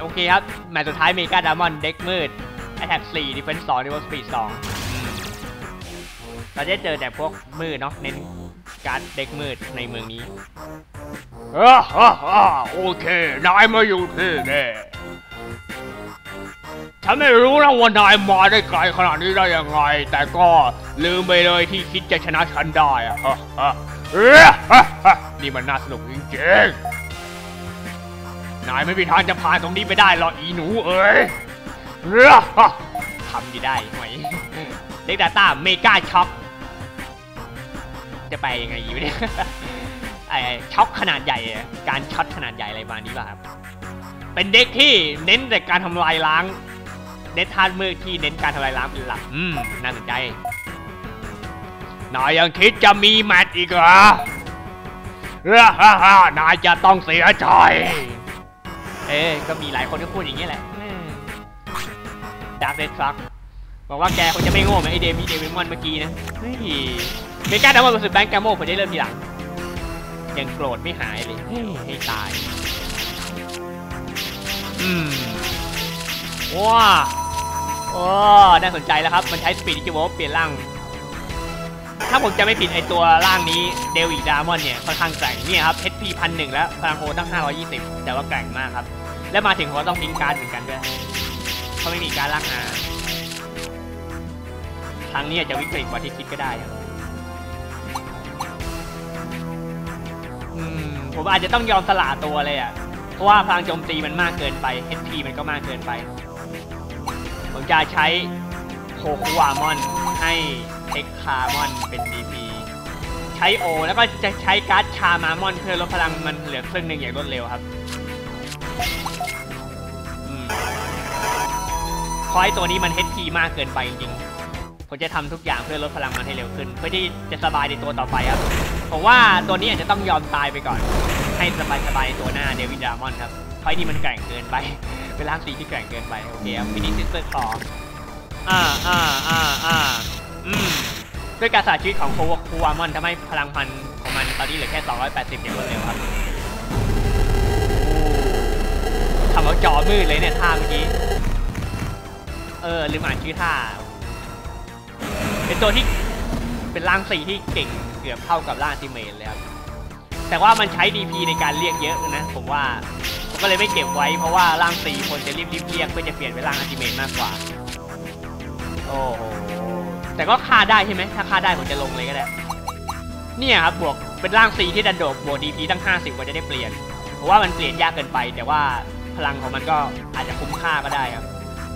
โอเคครับ แมตช์สุดท้ายเมกาดามอนเด็กมืด Attack 4 Defense 2 Devour Speed 2อืมเราจะเจอแต่พวกมืดเนาะเน้นการเด็กมืดในเมืองนี้อ่าฮ่าฮ่าโอเคนายมาอยู่ที่นี่ฉันไม่รู้นะว่านายมาได้ไกลขนาดนี้ได้ยังไง แต่ก็ลืมไปเลยที่คิดจะชนะฉันได้อะฮ่าฮ่าเอ้อฮ่าฮ่านี่มันน่าสนุกจริงๆ นายไม่มีทางจะผ่านตรงนี้ไปได้หรอกอีหนูเอ้ยทำดีได้หวยเด็กดาต้าเมกาช็อคจะไปยังไงอยู่เนี่ยไอ้ช็อคขนาดใหญ่ การช็อตขนาดใหญ่อะไรประมาณนี้ป่ะครับ เป็นเด็กที่เน้นแต่การทำลายล้างเน้นทานมือที่เน้นการทำลายล้างเป็นหลัก อืม น่าสนใจนายยังคิดจะมีแมตช์อีกเหรอเอ้อฮ่าฮ่านายจะต้องเสียใจ เอ้ก็มีหลายคนที่พูดอย่างนี้แหละดาร์เ e ดทรัคบอกว่าแกคงจะไม่โง่เหมือนไอเดมี่เดวิมอนเมื่อกี้นะเฮ้ยเมกาดามอน versus แบงค์แกมโมผมได้เริ่มทีหลัง ยังโกรธไม่หายเลยให้ตาย อืมว้าโอ้น่าสนใจแล้วครับ มันใช้สปีดดิจิโวเปลี่ยนร่าง ถ้าผมจะไม่ผิดไอตัวร่างนี้เดวิดดามอนเนี่ยค่อนข้างแกร่งเนี่ยครับ HP พันหนึ่งแล้วพลังโฮตั้ง 520 แต่ว่าแกร่งมากครับ และมาถึงเขาต้องทิ้งการ์ดเหมือนกันด้วยเขาไม่มีการดล่างอาครั้งนี้อาจจะวิกฤตกว่าที่คิดก็ได้ครับผมอาจจะต้องยอมสละตัวเลยอะ เพราะว่าพลังโจมตีมันมากเกินไป HP มันก็มากเกินไป ผมจะใช้โคคุวามอนให้เทคคามอนเป็น DP ใช้โอ แล้วก็จะใช้การ์ดชามามอนเพื่อลดพลังมันเหลือครึ่งหนึ่งอย่างรวดเร็วครับ เพราะไอ้ตัวนี้มัน HP มากเกินไปจริงๆผมจะทำทุกอย่างเพื่อลดพลังมันให้เร็วขึ้น เพื่อที่จะสบายในตัวต่อไปครับ ผมว่าตัวนี้อาจจะต้องยอมตายไปก่อน ให้สบายๆตัวหน้าเดวิดดามอนครับเพราะไอ้นี่มันแกร่งเกินไปเป็นร่างสีที่แกร่งเกินไปโอเคครับฟินิชซิสเตอร์คออ่าอ่าอ่าอ่าอืมด้วยการสาชีวิตของโควคูวามอนทำให้พลังพันของมันตอนนี้เหลือแค่ 280อย่างรวดเร็วครับทำเอาจอมืดเลยเนี่ยท่าเมื่อกี้ เออลืมอ่านชื่อท่า เป็นตัวที่เป็นร่างสีที่เก่งเกือบเท่ากับร่างติเมนเลยครับ แต่ว่ามันใช้ DP ในการเรียกเยอะนะ ผมว่าผมก็เลยไม่เก็บไว้เพราะว่าร่างสีคนจะรีบๆเรียกเพื่อจะเปลี่ยนเป็นร่างอัลติเมนมากกว่า โอ้โห แต่ก็ฆ่าได้ใช่ไหมถ้าฆ่าได้ผมจะลงเลยก็ได้ เนี่ยครับบวกเป็นร่างสีที่ดันโดบบวก DP ตั้ง 50กว่าจะได้เปลี่ยน เพราะว่ามันเปลี่ยนยากเกินไป แต่ว่าพลังของมันก็อาจจะคุ้มค่าก็ได้ครับ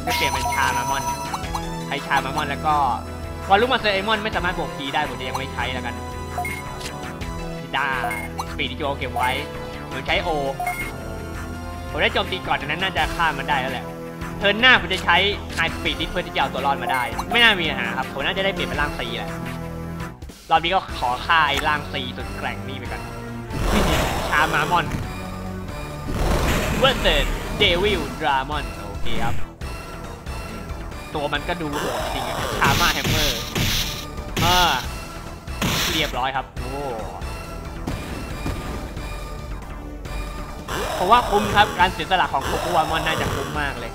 ถ้เปลี่ยนเป็นชามามอนใช้ชามามอนแล้วก็วอลลุ่มมาเซอร์เอมอนไม่สามารถบวกพีได้ผมจะยังไม่ใช้แล้วกันได้ปีดิโจเก็บไว้หรือใช้โอ ผมได้โจมตีก่อนดังนั้นน่าจะฆ่ามันได้แล้วแหละ เทิร์นหน้าผมจะใช้ไฮปีดดิเพื่อที่จะเอาตัวรอดมาได้ ไม่น่ามีปัญหาครับ ผมน่าจะได้เปลี่ยนเป็นร่างซีแหละ รอบนี้ก็ขอฆ่าไอ้ร่างซีสุดแกร่งนี่ไปก่อนชามามอนเวอร์เซดเดวิลดรามอน โอเคครับ ตัวมันก็ดูโหดจริงอะชามาแฮมเมอร์อ่าเรียบร้อยครับ โอ้ผมว่าคุ้มครับ การเสียสละของโคโความอนน่าจะคุ้มมากเลย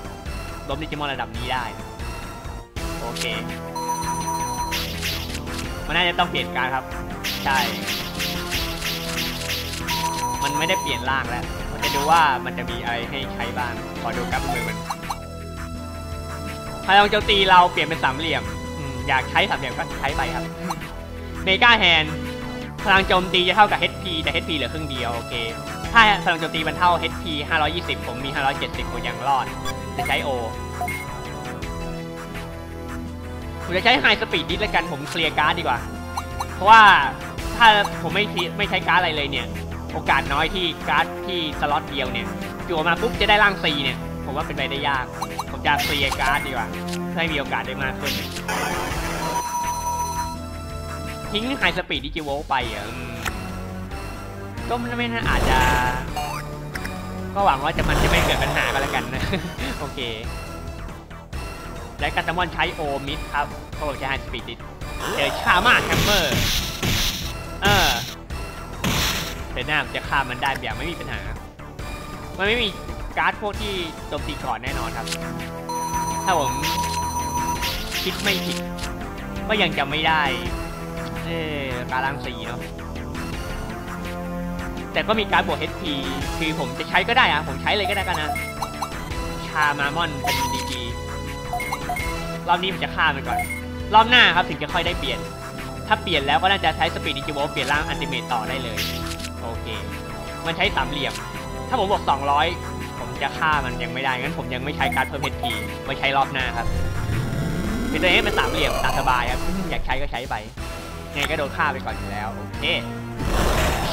ล้มดิจิมอนระดับนี้ได้นะโอเค มันน่าจะต้องเปลี่ยนการครับ ใช่ มันไม่ได้เปลี่ยนร่างแล้วผมจะดูว่ามันจะมีอะไรให้ใช้บ้าง ขอดูกราฟมือมัน พลังโจมตีเราเปลี่ยนเป็นสามเหลี่ยมอยากใช้สามเหลี่ยมก็ใช้ไปครับเมกาแฮนพลังโจมตีจะเท่ากับ HP แต่ HP เหลือครึ่งเดียวโอเค ถ้าพลังโจมตีมันเท่า HP 520 ผมมี 570 ผมยังรอด จะใช้ O ผมจะใช้ High Speed ดิสแล้วกันผมเคลียร์การ์ดดีกว่า เพราะว่าถ้าผมไม่ไม่ใช้การ์ดอะไรเลยเนี่ย โอกาสน้อยที่การ์ดที่สล็อตเดียวเนี่ยจั่วมาปุ๊บจะได้ร่าง C เนี่ย ผมว่าเป็นไปได้ยาก จะเคลียการ์ดดีกว่าเพื่อให้มีโอกาสได้มากขึ้น ทิ้งไฮสปีดดิจิโวไปอะก็ไม่น่าอาจจะ ก็หวังว่าจะมันจะไม่เกิดปัญหาก็แล้วกันนะ โอเค และกัตตามอนใช้โอมิดครับเพราะผมใช้ไฮสปีดดิเจอชามาแฮมเมอร์ เออเดี๋ยวหน้าจะฆ่ามันได้แบบไม่มีปัญหา มันไม่มี การ์ดพวกที่โจมตีก่อนแน่นอนครับ ถ้าผมคิดไม่ผิด ก็ยังจะไม่ได้ เออการังสีเนาะแต่ก็มีการดบวก HP คือผมจะใช้ก็ได้อะผมใช้เลยก็ได้กันนะ ชามามอนเป็นดีดีรอบนี้ผมจะฆ่ามันก่อน รอบหน้าครับถึงจะค่อยได้เปลี่ยน ถ้าเปลี่ยนแล้วก็น่าจะใช้สปีดดิจิโวเปลี่ยนร่างอันติเมตต่อได้เลย โอเค มันใช้สามเหลี่ยม ถ้าผมบอก200 จะฆ่ามันยังไม่ได้งั้นผมยังไม่ใช้การเพิ่ม HP ไว้ใช้รอบหน้าครับเป็นตัวนี้เป็นสามเหลี่ยมตามสบายครับอยากใช้ก็ใช้ไปไงก็โดนฆ่าไปก่อนอยู่แล้วโอเค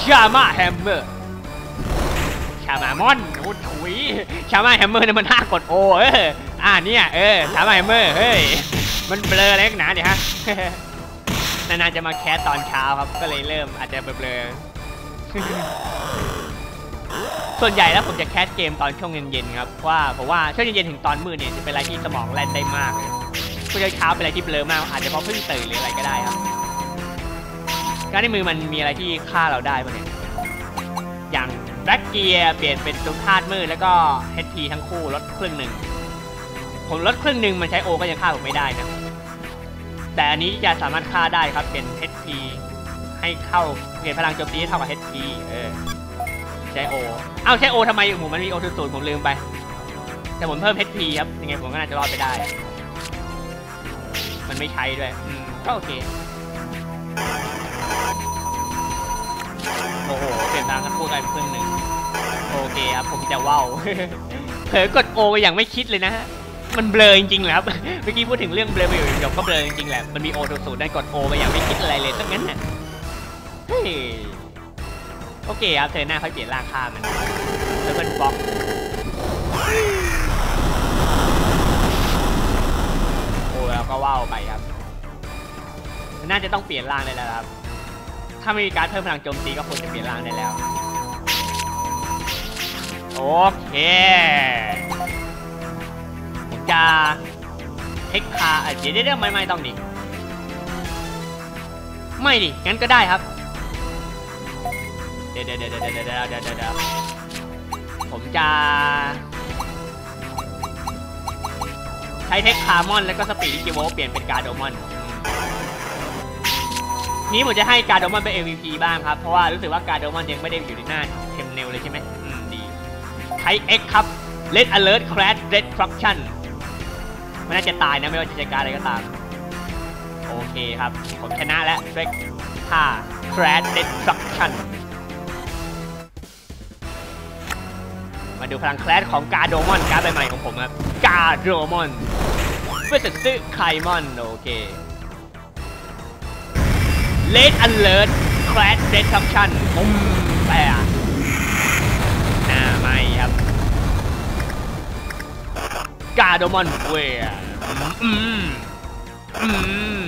ชามาแฮมเมอร์ชามามอนโอ้ถุยชามาแฮมเมอร์เนี่ยมันท่ากดโอเอออ่าเนี่ยเออชามาแฮมเมอร์เฮ้ยมันเบลออะไรนักหนาเนี่ยฮะนานๆจะมาแคสตอนเช้าครับก็เลยเริ่มอาจจะเบลอ ส่วนใหญ่แล้วผมจะแคสเกมตอนช่วงเย็นๆครับเพราะว่าผมว่าช่วงเย็นๆถึงตอนมืดเนี่ยจะเป็นอะไรที่สมองแล่นได้มากเลยช่วงเช้าเป็นอะไรที่เบลอมากอาจจะเพราะเพิ่งตื่นหรืออะไรก็ได้ครับ การในมือมันมีอะไรที่ฆ่าเราได้บ้างเนี่ยอย่างแบล็กเกียร์เปลี่ยนเป็นตุกธาตุมืดแล้วก็ HP ทั้งคู่ลดครึ่งหนึ่งผมลดครึ่งหนึ่งมันใช้โอก็ยังฆ่าผมไม่ได้นะแต่อันนี้จะสามารถฆ่าได้ครับเป็น HP ให้เข้าเปลี่ยนพลังโจมตีให้เท่ากับ HP เออ ใช้โอเอ้าใช้โอทำไมผมมันมีโอศูนย์ผมลืมไป แต่ผมเพิ่ม HP ครับยังไงผมก็น่าจะรอดไปได้ มันไม่ใช้ด้วยอืมก็โอเคโอ้โหเปลี่ยนทางกันพูดกันครึ่งหนึ่งโอเคครับผมจะว่าวเผลอกดโอไปอย่างไม่คิดเลยนะฮะมันเบลอจริงๆเหรอครับเมื่อกี้พูดถึงเรื่องเบลอไปอยู่เดี๋ยวก็เบลอจริงๆแหละมันมีโอสูตรได้กดโอไปอย่างไม่คิดอะไรเลยสักงั้นน่ะเฮ้ย โอเคครับเธอหน้าค่อยเปลี่ยนร่างค่ามันเธอเป็นบล็อกโอ้แล้วก็ว่าวไปครับ น่าจะต้องเปลี่ยนร่างได้แล้วครับ ถ้าไม่มีการเพิ่มพลังโจมตีก็ควรจะเปลี่ยนร่างได้แล้ว โอเคผมจะเทคคาอะเดี๋ยวเดี๋ยวไม่ไม่ต้องดิไม่ดิงั้นก็ได้ครับ ดี๋ยวเดี๋ยวเดี๋ยวเดี๋ยวเดี๋ยวเดี๋ยวเดี๋ยวเดี๋ยวผมจะ ใช้เทคคาร์มอน แล้วก็สปีดดิจิโวเปลี่ยนเป็นการ์โดมอน นี้ผมจะให้การ์โดมอนเป็น MVP บ้างครับ เพราะว่ารู้สึกว่าการ์โดมอนยังไม่ได้อยู่ในหน้าเทมเนลเลยใช่ไหมอืมดีใช้ X ครับ Red Alert Crash Destruction มันน่าจะตายนะไม่ว่าจะใช้การอะไรก็ตาม โอเคครับ ผมชนะแล้วด้วยท่า Crash Destruction มาดูพลังแคลสของกาโดมอนการ์ดใหม่ของผมครับกาโดมอนเพื่อจะซื้อไคมอนโอเค Red Alert Crash Destruction ปุ้มแปะหน้าไม่ครับกาโดมอนเวียอืมอืม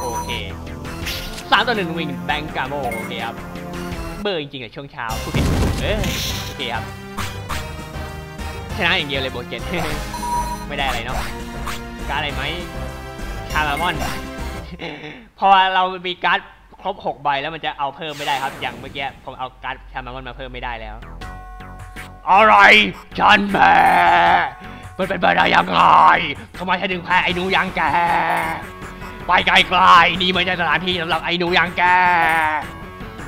โอเคสามต่อหนึ่งวิงแบงกาโมโอเคครับ เบอร์จริงๆอะช่วงเช้าพูดผิดถูกเออโอเคครับชนะอย่างเดียวเลยโบเกนไม่ได้อะไรเนาะการดอะไรไหมชามามอนพอเรามีการ์ดครบ 6 ใบแล้วมันจะเอาเพิ่มไม่ได้ครับ อย่างเมื่อกี้ผมเอาการ์ดชามามอนมาเพิ่มไม่ได้แล้ว อะไรฉันแม่มันเป็นไปได้ยังไงทำไมฉันถึงแพ้ไอ้หนูยังแก ไปไกลๆนี่ไม่ใช่สถานที่สำหรับไอ้หนูยังแก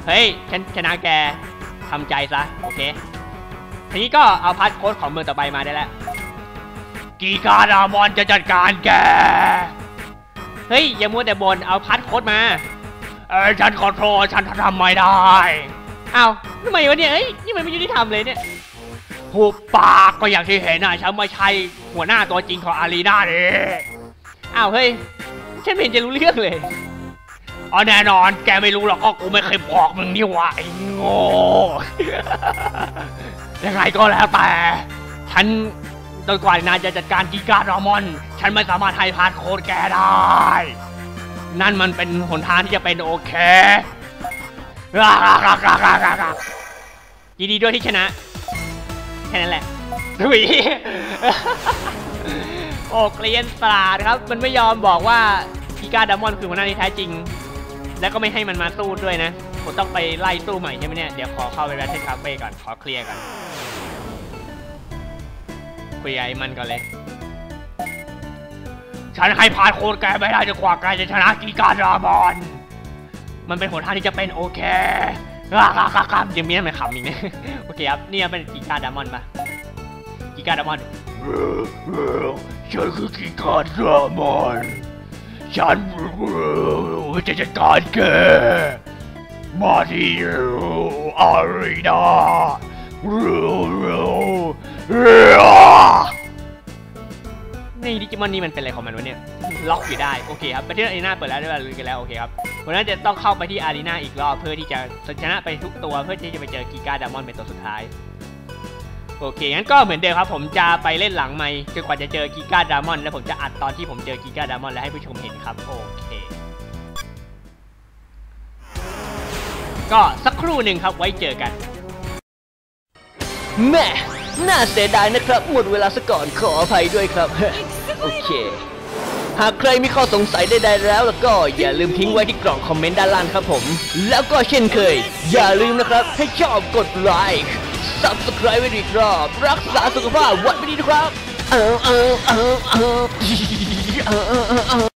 เฮ้ยฉันชนะแกทำใจซะ โอเค ทีนี้ก็เอาพาร์ทโค้ดของเมืองต่อไปมาได้แล้ว กีการดามอนจะจัดการแก เฮ้ย อย่ามัวแต่บนเอาพาร์ทโค้ดมา เออฉันขอโทษฉันทำไม่ได้อ้าวทำไมวะเนี่ยเอ้ย นี่มันไม่ยุติธรรมเลยเนี่ยหูปากก็อย่างที่เห็นนะฉันไม่ใช่หัวหน้าตัวจริงของอารีนานี่อ้าวเฮ้ย ฉันไม่เห็นจะรู้เรื่องเลย อ๋อแน่นอน แกไม่รู้หรอกก็กูไม่เคยบอกมึงนี่หว่าไอ้โง่ยังไงก็แล้วแต่ ฉันจนกว่านายจะจัดการกีการามอน ฉันไม่สามารถให้พาสโคดแกได้ นั่นมันเป็นหนทางที่จะเป็นโอเคยินดีด้วยที่ชนะ แค่นั้นแหละถุยโอ้เกลียนสลาดครับ มันไม่ยอมบอกว่ากีการดามอนคือหัวหน้าที่แท้จริง แล้วก็ไม่ให้มันมาสู้ด้วยนะ ผมต้องไปไล่ตู้ใหม่ใช่ไหมเนี่ย เดี๋ยวขอเข้าไปแบทเทิลคาเฟ่ก่อน ขอเคลียร์ก่อนคุยไอ้มันก่อนเลย ฉันให้ผ่านโคนแกไม่ได้จนกว่าแกจะชนะกีการดามอนมันเป็นหนทางที่จะเป็นโอเคอะอะอะอะยังมีอะไรขำอีกเนี่ยโอเคครับ นี่เป็นกีการดามอนปะกีการดามอนฉันคือกีการดามอน ฉันจะจัดการแกมาที่อารีนานี่ดิจิมอนนี่มันเป็นอะไรของมันวะเนี่ย ล็อกอยู่ได้ โอเคครับไปที่อารีนาเปิดแล้วได้เวลาลุยกันแล้ว โอเคครับวันนั้นจะต้องเข้าไปที่อารีนาอีกรอบเพื่อที่จะชนะไปทุกตัวเพื่อที่จะไปเจอกีการดามอนเป็นตัวสุดท้าย โอเค งั้นก็เหมือนเดิมครับ ผมจะไปเล่นหลังไมค์จนกว่าจะเจอกีการดามอน แล้วผมจะอัดตอนที่ผมเจอกีการดามอน แล้วให้ผู้ชมเห็นครับ โอเค ก็สักครู่หนึ่งครับไว้เจอกัน แม่น่าเสียดายนะครับ หมดเวลาซะก่อนขออภัยด้วยครับ โอเค หากใครมีข้อสงสัยใดๆแล้วแล้วก็อย่าลืมทิ้งไว้ที่กล่องคอมเมนต์ด้านล่างครับผม แล้วก็เช่นเคย อย่าลืมนะครับให้ชอบกดไลค์ subscribe ไว้ดีครับรักษาสุขภาพไวัดไม่ดีนะครับเออเออเออเออเออเออเออ